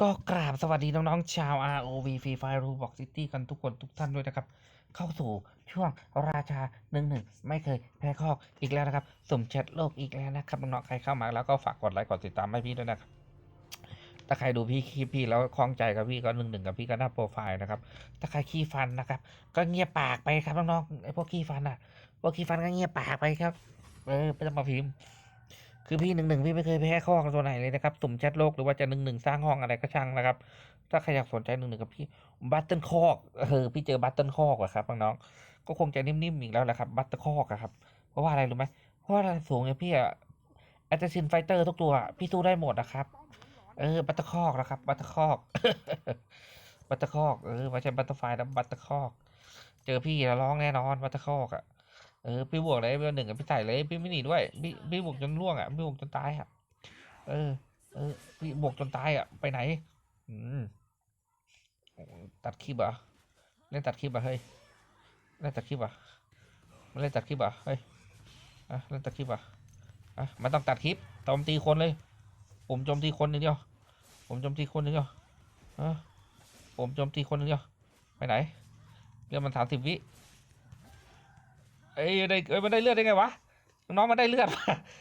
ก็กราบสวัสดีน้องๆชาว ROV Free Fire Roblox City กันทุกคนทุกท่านด้วยนะครับ เข้าสู่ช่วงราชาหนึ่งหนึ่งไม่เคยแพ้ข้ออีกแล้วนะครับสมแชทโลกอีกแล้วนะครับน้องๆใครเข้ามาแล้วก็ฝากกดไลค์กดติดตามให้พี่ด้วยนะครับถ้าใครดูพี่คลิปพี่แล้วคล้องใจกับพี่ก็หนึ่งหนึ่งกับพี่ก็หน้าโปรไฟล์นะครับ ถ้าใครขี้ฟันนะครับ ก็เงียบปากไปครับน้องๆไอ้พวกขี้ฟันอะพวกขี้ฟันก็เงียบปากไปครับ เออไม่ต้องมาพิมพ์ คือพี่หนึ่งหนึ่งพี่ไม่เคยแพ้ข้อตัวไหนเลยนะครับสุ่มแชทโลกหรือว่าจะหนึ่งหนึ่งสร้างห้องอะไรก็ช่างนะครับ ถ้าใครอยากสนใจหนึ่งหนึ่งกับพี่บัตเติลคอกเออพี่เจอบัตเติลคอกอะครับน้องก็คงจะนิ่มๆอีกแล้วแหละครับบัตเติลคอกอะครับเพราะว่าอะไรรู้ไหมเพราะว่าอะไรสูงเนี่ยพี่อะแอตซินไฟเตอร์ทุกตัวพี่สู้ได้หมดนะครับเออบัตเตอร์คอกนะครับบัตเตอร์คอกบัตเตอร์คอกเออไม่ใช่บัตเตอร์ไฟนะบัตเตอร์คอก เจอพี่แล้วร้องแน่นอนบัตเตอร์คอกอะ เออพี่บวกเลยเบอร์หนึ่งกับพี่ใส่เลยพี่ไม่หนีด้วยพี่พี่บวกจนล่วงอะพี่บวกจนตายอะเออ เออพี่บวกจนตายอะไปไหน อืมตัดคลิปอะเล่นตัดคลิปอะเฮ้ยเล่นตัดคลิปอะม่เล่นตัดคลิปอะเฮ้ยอะเล่นตัดคลิปอะอะมันต้องตัดคลิปโจมตีคนเลย ผมโจมตีคนนึงเดียวผมโจมตีคนนึงเดียวอะผมโจมตีคนนึงเดียวไปไหนเรื่องมันสามสิบวิ เอ้ยได้เอ้ยมันได้เลือดได้ไงวะน้องมันได้เลือด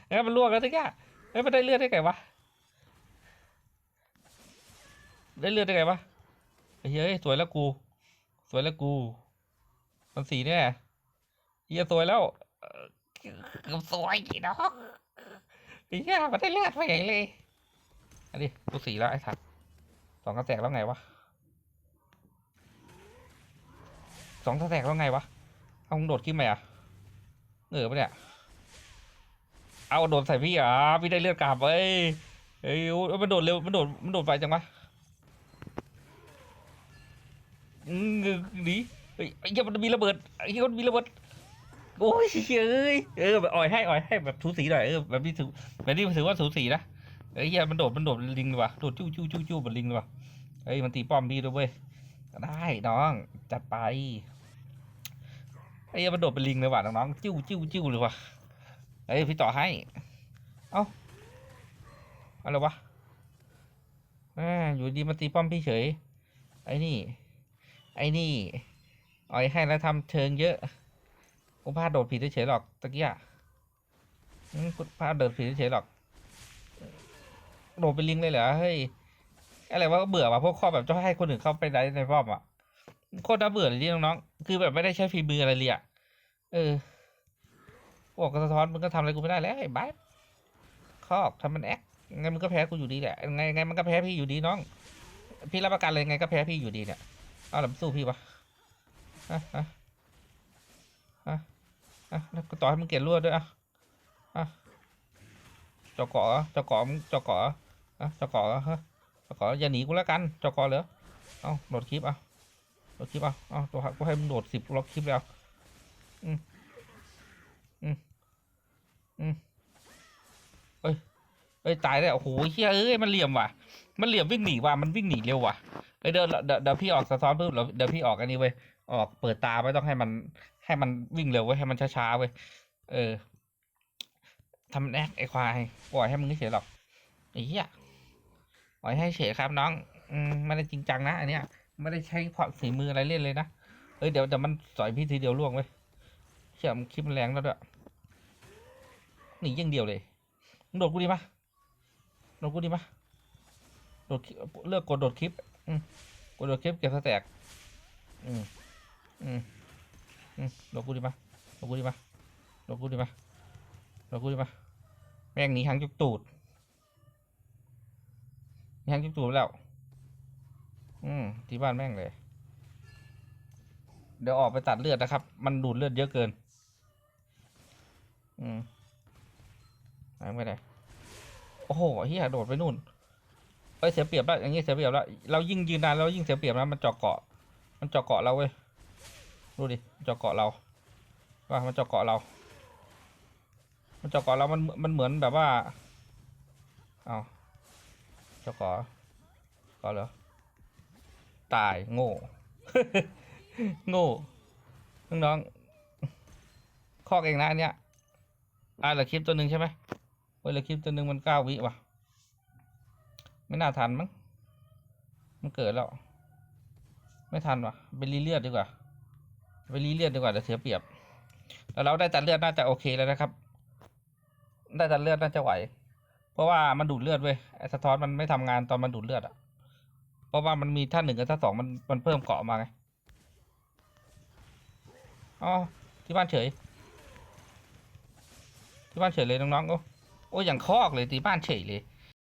เอ้ยมันลวกแล้วที่แกเอ้ยมันได้เลือดได้ไงวะได้เลือดได้ไงวะเฮ้ยสวยแล้วกู สวยแล้วกู มันสีแน่เฮียสวยแล้วกือบสวยกี่น้องเหี้ยมันได้เลือดไปใหญ่เลยอันนี้กูสีแล้วไอ้สัตว์สองกระแตกแล้วไงวะสองกระแตกแล้วไงวะเอามึงโดดขึ้นไหมอะ เหนือปะเนี่ย เอาโดดใส่พี่อะพี่ได้เลือดกลับเอ้ยเอ้ยโอ้ยมันโดดเร็วมันโดดมันโดดไปจังวะอืมนีเฮ้ยไอ้เหี้ยมันมีระเบิดไอ้เหี้ยมันมีระเบิดโอ้ยเอ้ยเออแบบอ่อยให้อ่อยให้แบบถูสีหน่อยเออแบบนี้ถือแบบนี้ถือว่าถูสีนะไอ้เหี้ยมันโดดมันโดดลิงเลยว่ะโดดจู้จู้จู้จู้บนลิงเลยว่ะเฮ้ยมันตีป้อมพี่ด้วยเว้ยได้น้องจัดไป อ้ยมันโดดเป็นลิงเลยว่ะน้องๆจิ้วจิ้วจิ้วเลยว่ะเฮ้ยพี่ต่อให้ เอ้าอะไรวะแม่อยู่ดีมาตีป้อมพี่เฉย ไอ้นี่ ไอ้นี่อ่อยให้แล้วทำเชิงเยอะกูพลาดโดดผิดเฉยหรอกตะกี้อะกูพลาดโดดผิดเฉยหรอกโดดเป็นลิงเลยเหรอเฮ้ยอะไรวะก็เบื่อว่ะพวกข้อแบบจะให้คนอื่นเข้าไปได้ในรอบอะ โคตรน่าเบื่อเลยที่น้องๆคือแบบไม่ได้ใช้ฝีมืออะไรเลยอะเออบอกกระสะท้อนมึงก็ทำอะไรกูไม่ได้แล้วไอ้บ้าคอกทำมันแอคไงมึงก็แพ้กูอยู่ดีแหละไงไงมันก็แพ้พี่อยู่ดีน้อง พี่รับประกันเลยไงก็แพ้พี่อยู่ดีเนี่ยเอาหลับสู้พี่ปะฮะฮะฮะฮะก็ต่อให้มึงเกลียดรั่วด้วยอะอะจอกเกาะจอกเกาะมึงจอกเกาะอะจอกเกาะฮะจอกเกาะอย่าหนีกูแล้วกันจอกเกาะเหรอเอาโดดคลิปอะ โดดคลิปอะเอาตัวกูให้มึงโดดสิบล็อกคลิปแล้ว อืมอืมอืมเอ้ยเอ้ยตายแล้วโอ้โหเฮียเอ้ยมันเหลี่ยมว่ะ มันเหลี่ยมวิ่งหนีว่ะมันวิ่งหนีเร็วว่ะเอ้ยเดี๋ยวเดี๋ยวเดี๋ยวพี่ออกสะท้อนเดี๋ยวเดี๋ยวพี่ออกอันนี้เว้ยออกเปิดตาไม่ต้องให้มัน ให้มันวิ่งเร็วเว้ยให้มันช้าๆเว้ยเออทำแอคไอ้ควายปล่อยให้มึงเฉยหรอกไอ้เหี้ยปล่อยให้เฉยครับน้อง อืมไม่ได้จริงจังนะอันเนี้ย ไม่ได้ใช้พอฝีมืออะไรเล่นเลยนะ เอ้ยเดี๋ยวเดี๋ยวมันสอยพี่ทีเดียวล่วงเว้ยเชื่อมคลิปมันแรงแล้วด้วยหนีอย่างเดียวเลยโดดกูดีปะโดดกูดีปะโดดเลือกกดโดดคลิปอืกดโดดคลิปเก็บสแต็กอืมอืมอืมโดดกูดีปะโดดกูดีปะโดดกูดีปะโดดกูดีปะแม่งหนีหางจุกตูดหนีหางจุกตูดแล้ว อืมที่บ้านแม่งเลย เดี๋ยวออกไปตัดเลือดนะครับ มันดูดเลือดเยอะเกิน อืมไปไม่ได้โอ้โหเฮียโดดไปนู่นเอ้ยเสียเปรียบแล้วอย่างงี้เสียเปรียบแล้วเรายิ่งยืนนานเรายิ่งเสียเปรียบนะมันเจาะเกาะ มันเจาะเกาะเราเว้ยดูดิเจาะเกาะเราว่ามันเจาะเกาะเรา มันเจาะเกาะเรา มันมันเหมือนแบบว่า เอาเจาะเกาะเกาะเหรอ ตายโง่ โง่น้องๆคอกเองนะอันเนี้ยอ่าเหลือคลิปตัวหนึ่งใช่ไหมเฮ้ยเหลือคลิปตัวหนึ่งมันเก้าวิว่ะ ไม่น่าทันมั้งมันเกิดแล้ว ไม่ทันว่ะไปรีเลือดดีกว่าไปรีเลือดดีกว่าเดี๋ยวเสียเปรียบ แล้วเราได้ตัดเลือดน่าจะโอเคแล้วนะครับ ได้ตัดเลือดน่าจะไหว เพราะว่ามันดูดเลือดเว้ยไอ้สะท้อนมันไม่ทำงานตอนมันดูดเลือดอะ ราะว่ามันมีท่าหนึ่งกับท่าสองมันมันเพิ่มเกาะมาไงอ๋อที่บ้านเฉย ที่บ้านเฉยเลยน้องๆโอ้โอ้อย่างคอกเลยตีบ้านเฉยเลย